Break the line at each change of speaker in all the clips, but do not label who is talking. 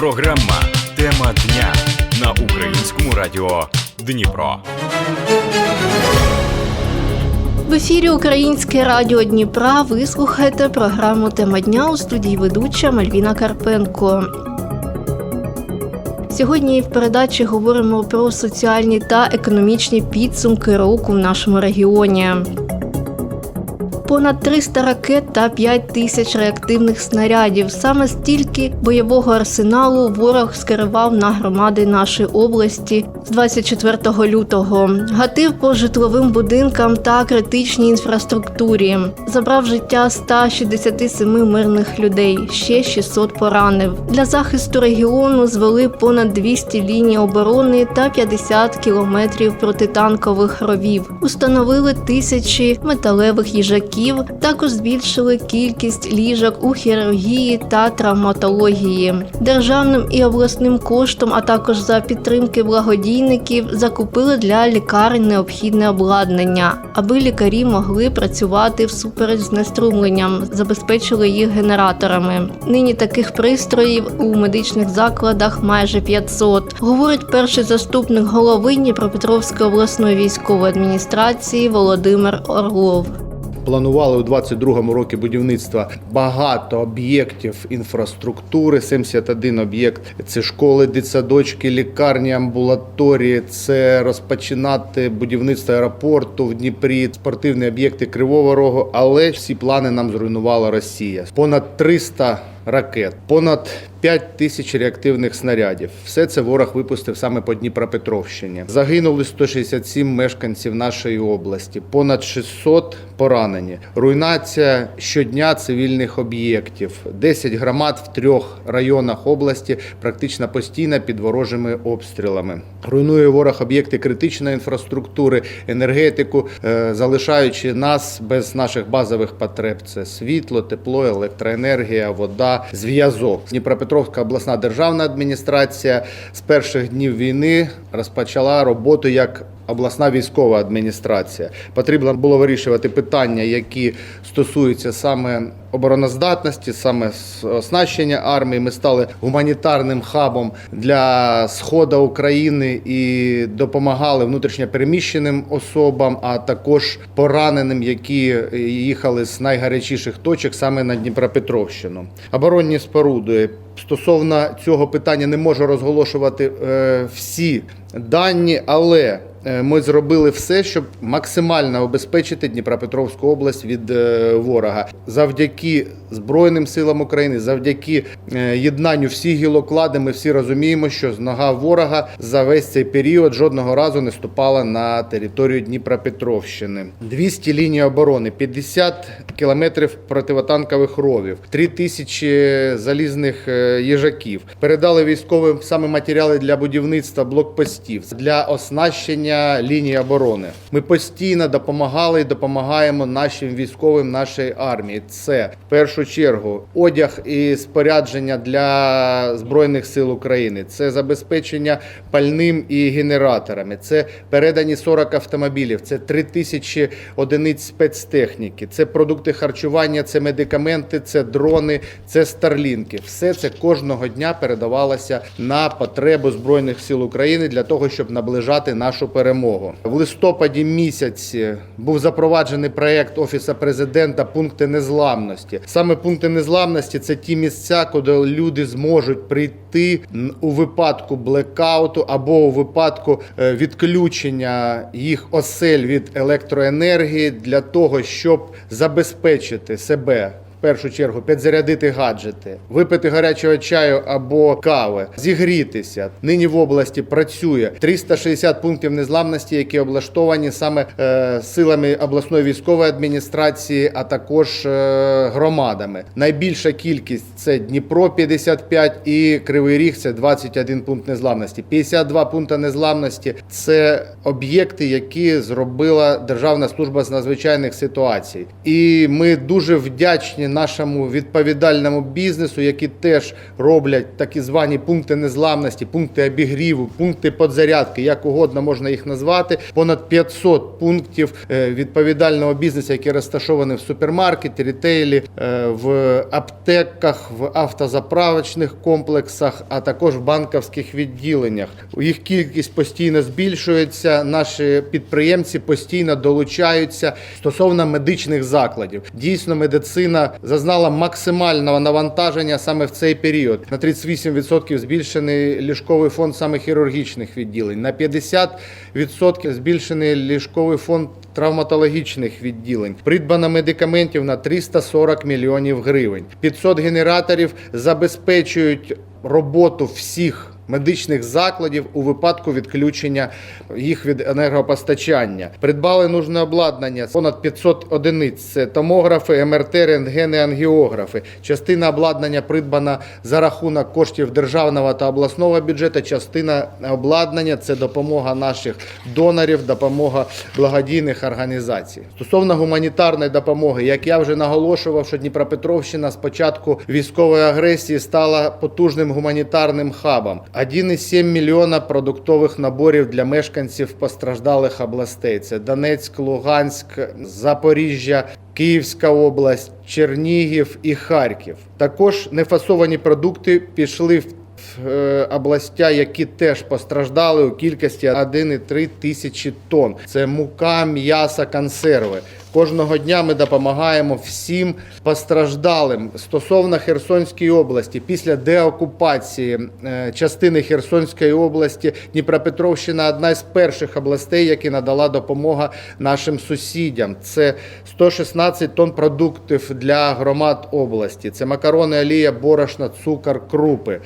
Програма Тема дня на українському радіо Дніпро.
В ефірі Українське радіо Дніпра. Ви слухаєте програму Тема дня у студії ведуча Мальвіна Карпенко. Сьогодні в передачі говоримо про соціальні та економічні підсумки року в нашому регіоні. Понад 300 ракет та 5 тисяч реактивних снарядів. Саме стільки бойового арсеналу ворог скерував на громади нашої області з 24 лютого. Гатив по житловим будинкам та критичній інфраструктурі. Забрав життя 167 мирних людей. Ще 600 поранив. Для захисту регіону звели понад 200 ліній оборони та 50 кілометрів протитанкових ровів. Установили тисячі металевих їжаків. Також збільшили кількість ліжок у хірургії та травматології. Державним і обласним коштом, а також за підтримки благодійників, закупили для лікарень необхідне обладнання, аби лікарі могли працювати всупереч з неструмленням, забезпечили їх генераторами. Нині таких пристроїв у медичних закладах майже 500, говорить перший заступник голови Дніпропетровської обласної військової адміністрації Володимир Орлов.
Планували у 22-му році будівництва багато об'єктів інфраструктури. 71 об'єкт це школи, дитсадочки, лікарні, амбулаторії. Це розпочинати будівництво аеропорту в Дніпрі, спортивні об'єкти Кривого Рогу. Але всі плани нам зруйнувала Росія. Понад 300 ракет, понад 5 тисяч реактивних снарядів. Все це ворог випустив саме по Дніпропетровщині. Загинули 167 мешканців нашої області, понад 600 поранені. Руйнація щодня цивільних об'єктів. 10 громад в трьох районах області практично постійно під ворожими обстрілами. Руйнує ворог об'єкти критичної інфраструктури, енергетику, е, залишаючи нас без наших базових потреб. Це світло, тепло, електроенергія, вода, зв'язок. Дніпропетровська обласна державна адміністрація з перших днів війни розпочала роботу як обласна військова адміністрація. Потрібно було вирішувати питання, які стосуються саме обороноздатності, саме оснащення армії. Ми стали гуманітарним хабом для сходу України і допомагали внутрішньопереміщеним особам, а також пораненим, які їхали з найгарячіших точок саме на Дніпропетровщину. Оборонні споруди. Стосовно цього питання не можу розголошувати е, всі дані, але ми зробили все, щоб максимально обезпечити Дніпропетровську область від е, ворога. Завдяки Збройним силам України, завдяки е, єднанню всіх гілоклади, ми всі розуміємо, що нога ворога за весь цей період жодного разу не ступала на територію Дніпропетровщини. 200 ліній оборони, 50 кілометрів противотанкових ровів, 3 тисячі залізних е, їжаків. Передали військовим саме матеріали для будівництва блокпостів, для оснащення лінії оборони. Ми постійно допомагали і допомагаємо нашим військовим, нашій армії. Це в першу чергу одяг і спорядження для збройних сил України. Це забезпечення пальним і генераторами. Це передані 40 автомобілів. Це 3 тисячі одиниць спецтехніки. Це продукти харчування, це медикаменти, це дрони, це старлінки. Все це кожного дня передавалося на потребу збройних сил України для того, щоб наближати нашу перемогу. В листопаді місяці був запроваджений проект офісу президента пункти незламності. Саме пункти незламності це ті місця, куди люди зможуть прийти у випадку блекауту або у випадку е, відключення їх осель від електроенергії для того, щоб забезпечити себе. Першу чергу підзарядити гаджети, випити гарячого чаю або кави, зігрітися. Нині в області працює 360 пунктів незламності, які облаштовані саме е, силами обласної військової адміністрації, а також е, громадами. Найбільша кількість це Дніпро 55 і Кривий Ріг це 21 пункт незламності. 52 пункти незламності це об'єкти, які зробила Державна служба з надзвичайних ситуацій. І ми дуже вдячні нашому відповідальному бізнесу, які теж роблять такі звані пункти незламності, пункти обігріву, пункти подзарядки, як угодно можна їх назвати. Понад 500 пунктів е, відповідального бізнесу, які розташовані в супермаркеті, рітейлі, е, в аптеках, в автозаправочних комплексах, а також в банківських відділеннях. Їх кількість постійно збільшується. Наші підприємці постійно долучаються стосовно медичних закладів. Дійсно, медицина зазнала максимального навантаження саме в цей період. На 38% збільшений ліжковий фонд саме хірургічних відділень, на 50% збільшений ліжковий фонд травматологічних відділень. Придбано медикаментів на 340 мільйонів гривень. 500 генераторів забезпечують роботу всіх медичних закладів у випадку відключення їх від енергопостачання. Придбали нужне обладнання понад 500 одиниць. Це томографи, МРТ, рентгени, ангіографи. Частина обладнання придбана за рахунок коштів державного та обласного бюджету. Частина обладнання це допомога наших донорів, допомога благодійних організацій. Стосовно гуманітарної допомоги, як я вже наголошував, що Дніпропетровщина з початку військової агресії стала потужним гуманітарним хабом. 1,7 мільйона продуктових наборів для мешканців постраждалих областей: це Донецьк, Луганськ, Запоріжжя. Київська область, Чернігів і Харків. Також нефасовані продукти пішли в е, областя, які теж постраждали у кількості 1,3 тисячі тонн. Це мука, м'ясо, консерви. Кожного дня ми допомагаємо всім постраждалим стосовно Херсонської області. Після деокупації е, частини Херсонської області Дніпропетровщина одна з перших областей, які надала допомогу нашим сусідям. Це 116 тонн продуктів для громад області. Це макарони, олія, борошна, цукор, крупи,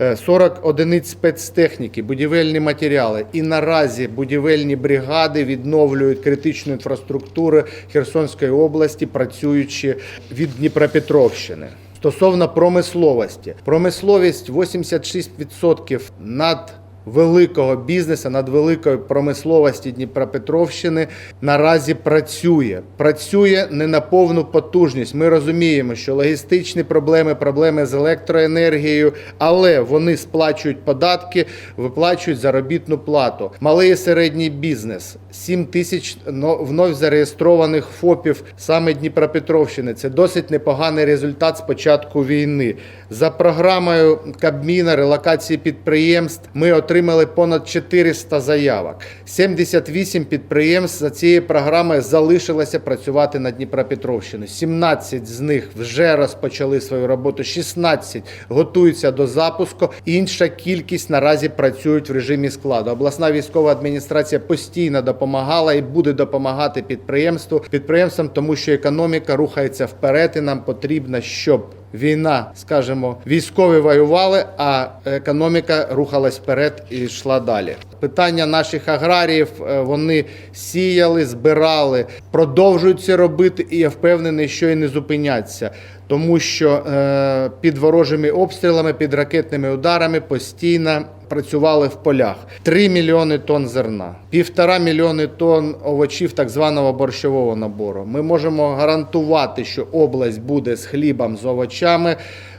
Е, 40 одиниць спецтехніки, будівельні матеріали. І наразі будівельні бригади відновлюють критичну інфраструктуру Херсонської області, працюючи від Дніпропетровщини. Стосовно промисловості, промисловість 86% над великого бізнесу, над великою промисловості Дніпропетровщини наразі працює. Працює не на повну потужність. Ми розуміємо, що логістичні проблеми, проблеми з електроенергією, але вони сплачують податки, виплачують заробітну плату. Малий і середній бізнес 7 тисяч но- вновь зареєстрованих ФОПів саме Дніпропетровщини. Це досить непоганий результат з початку війни. За програмою Кабміна релокації підприємств ми отримали понад 400 заявок. 78 підприємств за цією програмою залишилося працювати на Дніпропетровщину. 17 з них вже розпочали свою роботу, 16 готуються до запуску. Інша кількість наразі працюють в режимі складу. Обласна військова адміністрація постійно допомагала і буде допомагати підприємству підприємствам, тому що економіка рухається вперед, і нам потрібно, щоб війна, скажімо, військові воювали, а економіка рухалась вперед і йшла далі. Питання наших аграріїв е, вони сіяли, збирали, продовжують це робити, і я впевнений, що і не зупиняться. Тому що е, під ворожими обстрілами, під ракетними ударами постійно працювали в полях. 3 мільйони тонн зерна, півтора мільйони тонн овочів так званого борщового набору. Ми можемо гарантувати, що область буде з хлібом, з овочами.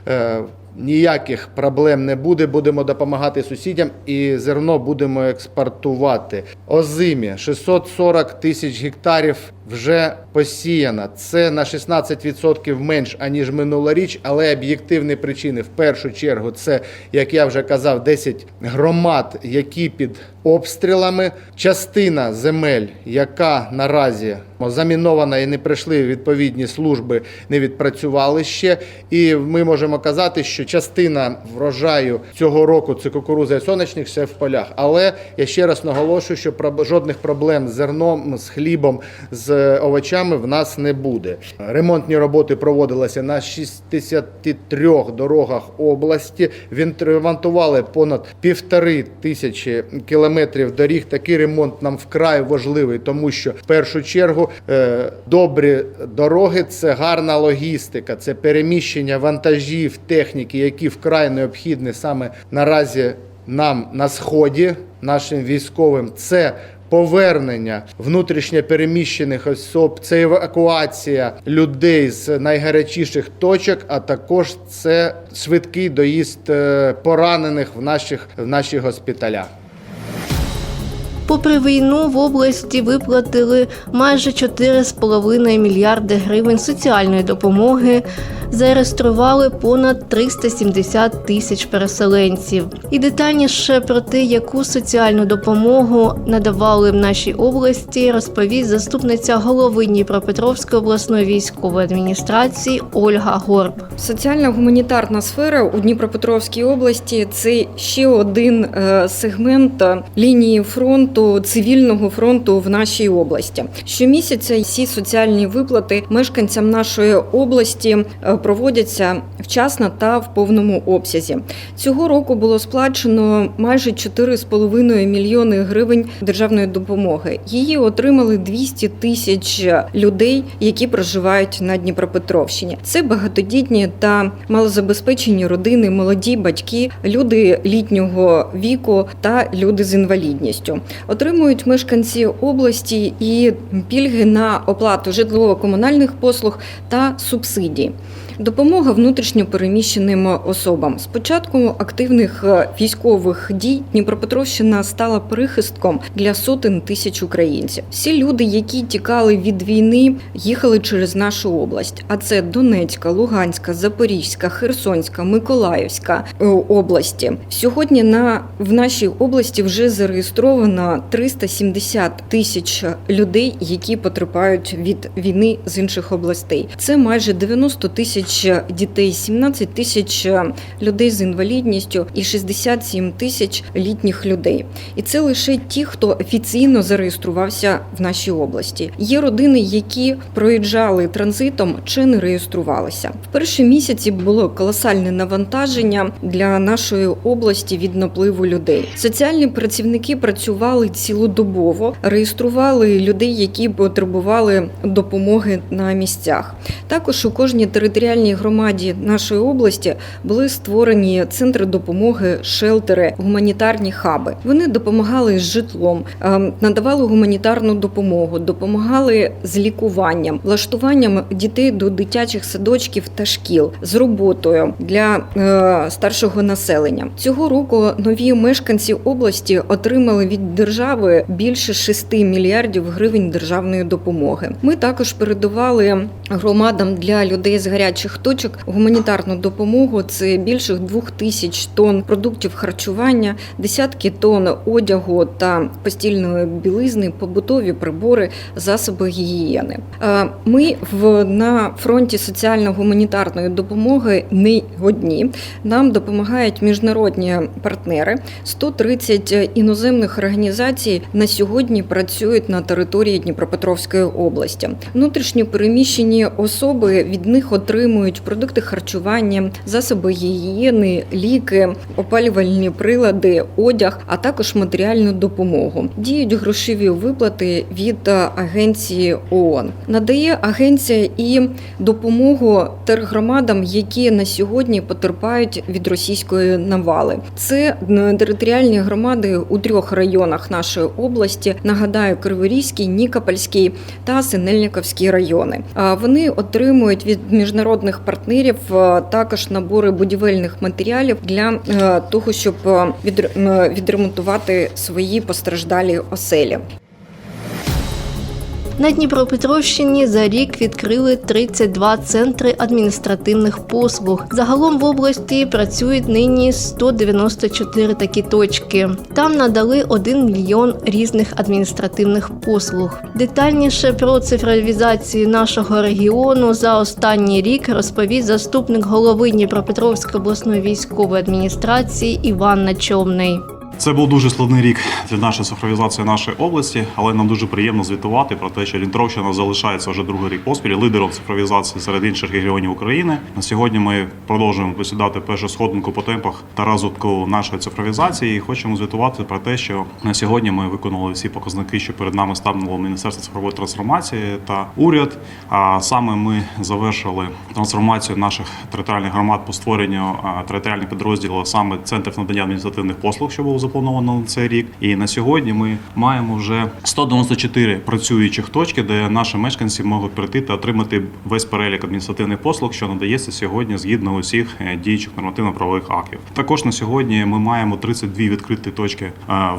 Е, Ніяких проблем не буде. Будемо допомагати сусідям і зерно будемо експортувати. Озимі 640 тисяч гектарів вже посіяно. Це на 16% менш аніж минулоріч, але об'єктивні причини в першу чергу це, як я вже казав, 10 громад, які під обстрілами. Частина земель, яка наразі замінована і не прийшли відповідні служби, не відпрацювали ще. І ми можемо казати, що частина врожаю цього року це кукуруза і сонячник ще в полях. Але я ще раз наголошую, що жодних проблем з зерном, з хлібом, з овочами в нас не буде. Ремонтні роботи проводилися на 63 дорогах області. Відремонтували понад півтори тисячі кілометрів доріг. Такий ремонт нам вкрай важливий, тому що в першу чергу е, добрі дороги це гарна логістика, це переміщення вантажів, техніки, які вкрай необхідні саме наразі нам на сході, нашим військовим. Це повернення внутрішньо переміщених особ, це евакуація людей з найгарячіших точок, а також це швидкий доїзд е, поранених в наших в наші госпіталя.
Попри війну в області виплатили майже 4,5 мільярди гривень соціальної допомоги, зареєстрували понад 370 тисяч переселенців. І детальніше про те, яку соціальну допомогу надавали в нашій області, розповість заступниця голови Дніпропетровської обласної військової адміністрації Ольга Горб.
Соціальна гуманітарна сфера у Дніпропетровській області це ще один е, сегмент е, лінії фронту цивільного фронту в нашій області. Щомісяця всі соціальні виплати мешканцям нашої області е, проводяться вчасно та в повному обсязі. Цього року було сплачено майже 4,5 мільйони гривень державної допомоги. Її отримали 200 тисяч людей, які проживають на Дніпропетровщині. Це багатодітні та малозабезпечені родини, молоді батьки, люди літнього віку та люди з інвалідністю. Отримують мешканці області і пільги на оплату житлово-комунальних послуг та субсидій. Допомога внутрішньо переміщеним особам. З початку активних е, військових дій Дніпропетровщина стала прихистком для сотень тисяч українців. Всі люди, які тікали від війни, їхали через нашу область. А це Донецька, Луганська, Запорізька, Херсонська, Миколаївська е, області. Сьогодні на в нашій області вже зареєстровано 370 тисяч людей, які потерпають від війни з інших областей. Це майже 90 тисяч дітей, 17 тисяч людей з інвалідністю і 67 тисяч літніх людей. І це лише ті, хто офіційно зареєструвався в нашій області. Є родини, які проїжджали транзитом чи не реєструвалися. В перші місяці було колосальне навантаження для нашої області від напливу людей. Соціальні працівники працювали цілодобово, реєстрували людей, які потребували допомоги на місцях. Також у кожній територіальній громаді нашої області були створені центри допомоги, шелтери, гуманітарні хаби. Вони допомагали з житлом, ем, надавали гуманітарну допомогу, допомагали з лікуванням, влаштуванням дітей до дитячих садочків та шкіл з роботою для е, старшого населення. Цього року нові мешканці області отримали від держави більше 6 мільярдів гривень державної допомоги. Ми також передавали громадам для людей з гарячих точок гуманітарну допомогу. Це більше двох тисяч тонн продуктів харчування, десятки тонн одягу та постільної білизни, побутові прибори, засоби гігієни. Е, Ми в на фронті соціально-гуманітарної допомоги не одні. Нам допомагають міжнародні партнери. 130 іноземних організацій на сьогодні працюють на території Дніпропетровської області. Внутрішньо переміщені особи від них отримують продукти харчування, засоби гігієни, ліки, опалювальні прилади, одяг, а також матеріальну допомогу. Діють грошові виплати від агенції ООН. Надає агенція і допомогу тергромадам, які на сьогодні потерпають від російської навали. Це територіальні громади у трьох районах нашої області. Нагадаю, Криворізький, Нікопольський та Синельниковський райони. А Вони отримують від міжнародних партнерів е, також набори будівельних матеріалів для е, того, щоб е, відремонтувати свої постраждалі оселі.
На Дніпропетровщині за рік відкрили 32 центри адміністративних послуг. Загалом в області працюють нині 194 такі точки. Там надали 1 мільйон різних адміністративних послуг. Детальніше про цифровізацію нашого регіону за останній рік розповість заступник голови Дніпропетровської обласної військової адміністрації Іван Начовний.
Це був дуже складний рік для нашої цифровізації нашої області, але нам дуже приємно звітувати про те, що Дніпровщина залишається вже другий рік поспіль лідером цифровізації серед інших регіонів України. На сьогодні ми продовжуємо посідати першу сходинку по темпах та розвитку нашої цифровізації. І хочемо звітувати про те, що на сьогодні ми виконали всі показники, що перед нами ставило Міністерство цифрової трансформації та уряд. А саме ми завершили трансформацію наших територіальних громад по створенню територіальних підрозділів, саме центрів надання адміністративних послуг, що був заплановано на цей рік. І на сьогодні ми маємо вже 194 працюючих точки, де наші мешканці можуть прийти та отримати весь перелік адміністративних послуг, що надається сьогодні згідно усіх е, діючих нормативно-правових актів. Також на сьогодні ми маємо 32 відкриті точки е,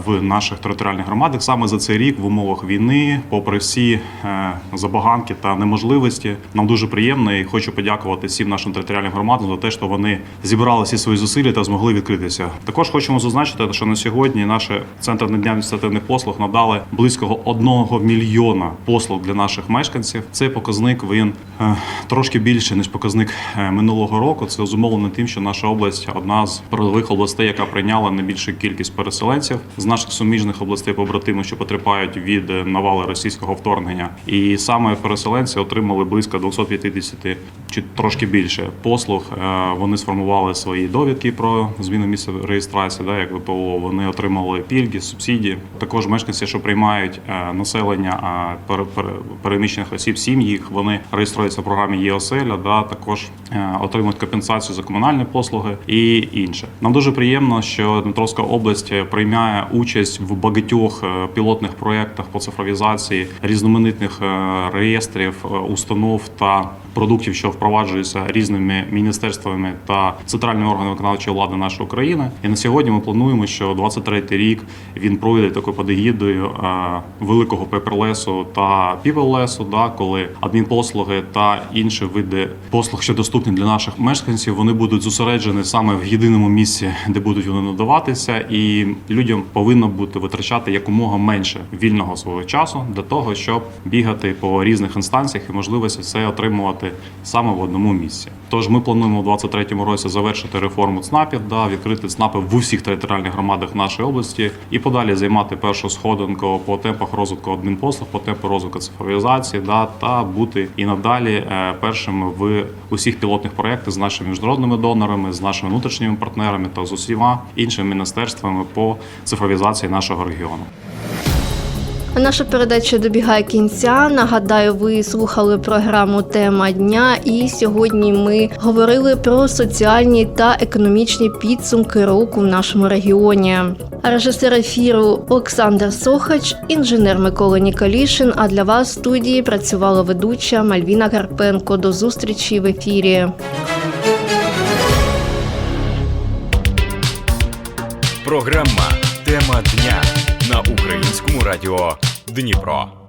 в наших територіальних громадах. Саме за цей рік в умовах війни, попри всі е, забаганки та неможливості, нам дуже приємно і хочу подякувати всім нашим територіальним громадам за те, що вони зібрали всі свої зусилля та змогли відкритися. Також хочемо зазначити, що на сьогодні наші центри надання адміністративних послуг надали близько 1 мільйона послуг для наших мешканців. Цей показник він е, трошки більше ніж показник е, минулого року. Це зумовлено тим, що наша область одна з передових областей, яка прийняла найбільшу кількість переселенців з наших суміжних областей побратимів, що потерпають від е, навали російського вторгнення. І саме переселенці отримали близько 250 чи трошки більше послуг. Вони сформували свої довідки про зміну місця реєстрації, да, як ВПО. Вони отримали пільги, субсидії. Також мешканці, що приймають е, населення переміщених осіб, сім'ї, вони реєструються в програмі ЄОСЕЛЯ, да, також е, отримують компенсацію за комунальні послуги і інше. Нам дуже приємно, що Дмитровська область приймає участь в багатьох е, пілотних проєктах по цифровізації різноманітних реєстрів, установ та продуктів, що впроваджуються різними міністерствами та центральними органами виконавчої влади нашої країни. І на сьогодні ми плануємо, що 23-й рік він пройде такою під егідою е, великого пеперлесу та півелесу, да, коли адмінпослуги та інші види послуг, що доступні для наших мешканців, вони будуть зосереджені саме в єдиному місці, де будуть вони надаватися, і людям повинно бути витрачати якомога менше вільного свого часу для того, щоб бігати по різних інстанціях і можливості це отримувати саме в одному місці. Тож ми плануємо у 23-му році завершити реформу ЦНАПів, да, відкрити ЦНАПи в усіх територіальних громадах нашої області і подалі займати першу сходинку по темпах розвитку адмінпослуг, по темпу розвитку цифровізації, да, та бути і надалі е, першими в усіх пілотних проєктах з нашими міжнародними донорами, з нашими внутрішніми партнерами та з усіма іншими міністерствами по цифровізації нашого регіону.
Наша передача добігає кінця. Нагадаю, ви слухали програму Тема дня, і сьогодні ми говорили про соціальні та економічні підсумки року в нашому регіоні. Режисер ефіру Олександр Сохач, інженер Микола Ніколішин. А для вас в студії працювала ведуча Мальвіна Карпенко. До зустрічі в ефірі.
Програма Тема дня українському радіо Дніпро.